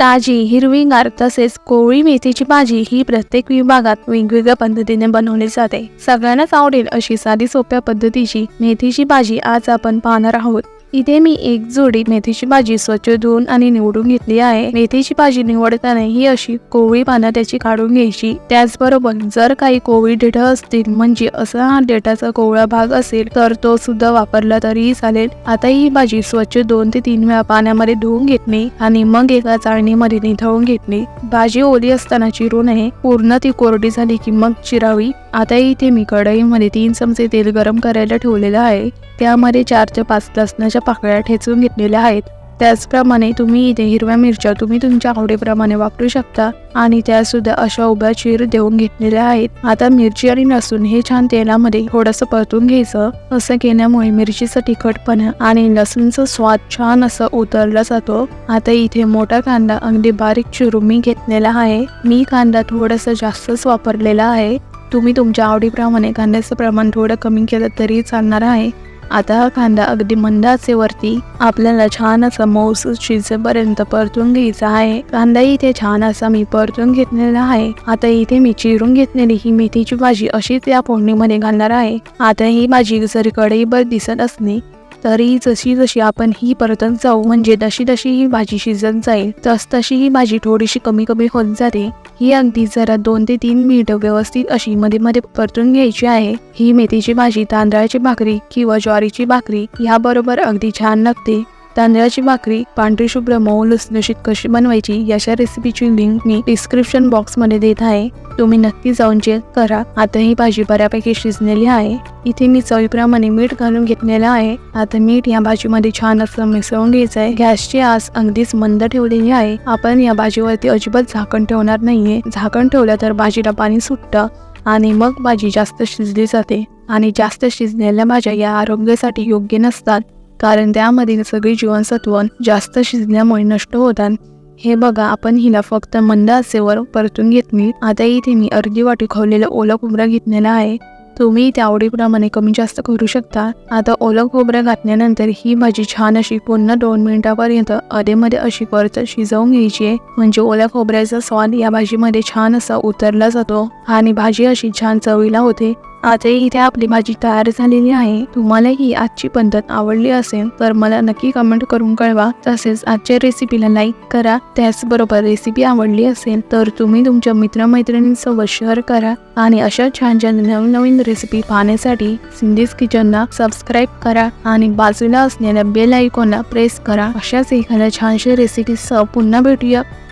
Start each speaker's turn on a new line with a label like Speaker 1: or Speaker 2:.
Speaker 1: ताजी हिरवीगार तसेच कोवळी मेथीची भाजी ही प्रत्येक विभागात वेगवेगळ्या पद्धतीने बनवली जाते. सगळ्यांनाच आवडेल अशी साधी सोप्या पद्धतीची मेथीची भाजी आज आपण पाहणार आहोत. इथे मी एक जोडी मेथीची भाजी स्वच्छ धुवून आणि निवडून घेतली आहे. मेथीची भाजी निवडताना ही अशी कोवळी पानं त्याची काढून घ्यायची. त्याचबरोबर जर काही कोवळी देठ असतील म्हणजे असा हा देठाचा कोवळा भाग असेल तर तो सुद्धा वापरला तरीही चालेल. आता ही भाजी स्वच्छ दोन ते तीन वेळा पाण्यामध्ये धुवून घेतली आणि मग एका चाळणीमध्ये निथळून घेतली. भाजी ओली असताना चिरू नये. पूर्ण ती कोरडी झाली की मग चिरावी. आता इथे मी कढईमध्ये तीन चमचे तेल गरम करायला ठेवलेलं आहे. त्यामध्ये चार ते पाच लसणाच्या पाकळ्या ठेचून घेतलेल्या आहेत. त्याचप्रमाणे तुम्ही इथे हिरव्या मिरच्या तुम्ही तुमच्या आवडीप्रमाणे वापरू शकता आणि त्या सुद्धा अशा उभ्या चीर देऊन घेतलेल्या आहेत. आता मिरची आणि लसूण हे छान तेलामध्ये थोडंसं परतून घ्यायचं. असं केल्यामुळे मिरचीचा तिखटपणा आणि लसूणचा स्वाद छान असं उतरला जातो. आता इथे मोठा कांदा अगदी बारीक चिरून मी घेतलेला आहे. मी कांदा थोडासा जास्तच वापरलेला आहे. तुम्ही तुमच्या आवडीप्रमाणे कांद्याचं प्रमाण थोडं कमी केलं तरी चालणार आहे. आता हा कांदा अगदी मंद आचेवरती आपल्याला छान असा मौस शिजेपर्यंत परतून घ्यायचा आहे. कांदा इथे छान असा मी परतून घेतलेला आहे. आता इथे मी चिरून घेतलेली ही मेथीची भाजी अशीच या फोडणीमध्ये घालणार आहे. आता ही भाजी जरी कढईवर दिसत असली तरी जशी जशी आपण ही परतत जाऊ म्हणजे जशी जशी ही भाजी शिजत जाईल. तस तशी ही भाजी थोडीशी कमी कमी होत जाते. ही अगदी जरा दोन ते तीन मिनिटं व्यवस्थित अशी मध्ये मध्ये परतून घ्यायची आहे. ही मेथीची भाजी तांदळाची भाकरी किंवा ज्वारीची भाकरी ह्याबरोबर अगदी छान लागते. तांदळाची भाकरी पांढरी शुभ्र मऊ लसलशीत कशी बनवायची याच्या रेसिपीची लिंक मी डिस्क्रिप्शन बॉक्समध्ये देत आहे. तुम्ही नक्की जाऊन चेक करा. आता ही भाजी बऱ्यापैकी शिजलेली आहे. इथे मी चवीप्रमाणे मीठ घालून घेतलेलं आहे. आता मीठ या भाजीमध्ये छान असं मिसळून घ्यायचं आहे गॅसची आस अगदीच मंद ठेवलेली आहे. आपण या भाजीवरती अजिबात झाकण ठेवणार नाहीये. झाकण ठेवलं तर भाजीला पाणी सुटतं आणि मग भाजी जास्त शिजली जाते. आणि जास्त शिजलेल्या भाज्या या आरोग्यासाठी योग्य नसतात. कारण त्यामधील सगळी जीवनसत्व जास्त शिजल्यामुळे नष्ट होतात. हे बघा आपण हिला फक्त मंद असेवर परतून घेतली. आता इथे मी अर्धी वाटी खवलेलं ओलं खोबरं घेतलेलं आहे. तुम्ही त्या आवडीप्रमाणे कमी जास्त करू शकता. आता ओलं खोबरं घातल्यानंतर ही भाजी छान अशी पुन्हा दोन मिनिटापर्यंत अधेमध्ये अशी परत शिजवून घ्यायची आहे. म्हणजे ओल्या खोबऱ्याचा स्वाद या भाजीमध्ये छान असा उतरला जातो आणि भाजी अशी छान चवीला होते. आजही इथे आपली भाजी तयार झालेली आहे. तुम्हाला ही आजची पद्धत आवडली असेल तर मला नक्की कमेंट करून कळवा. तसेच आजच्या रेसिपीला लाईक करा. त्याचबरोबर रेसिपी आवडली असेल तर तुम्ही तुमच्या मित्रमैत्रिणींसोबत शेअर करा. आणि अशा छान छान नवीन नवीन रेसिपी पाहण्यासाठी सिंधीज किचनला सबस्क्राईब करा. आणि बाजूला असलेल्या बेल आयकॉनला प्रेस करा. अशाच एखाद्या छानशा रेसिपीसह पुन्हा भेटूया.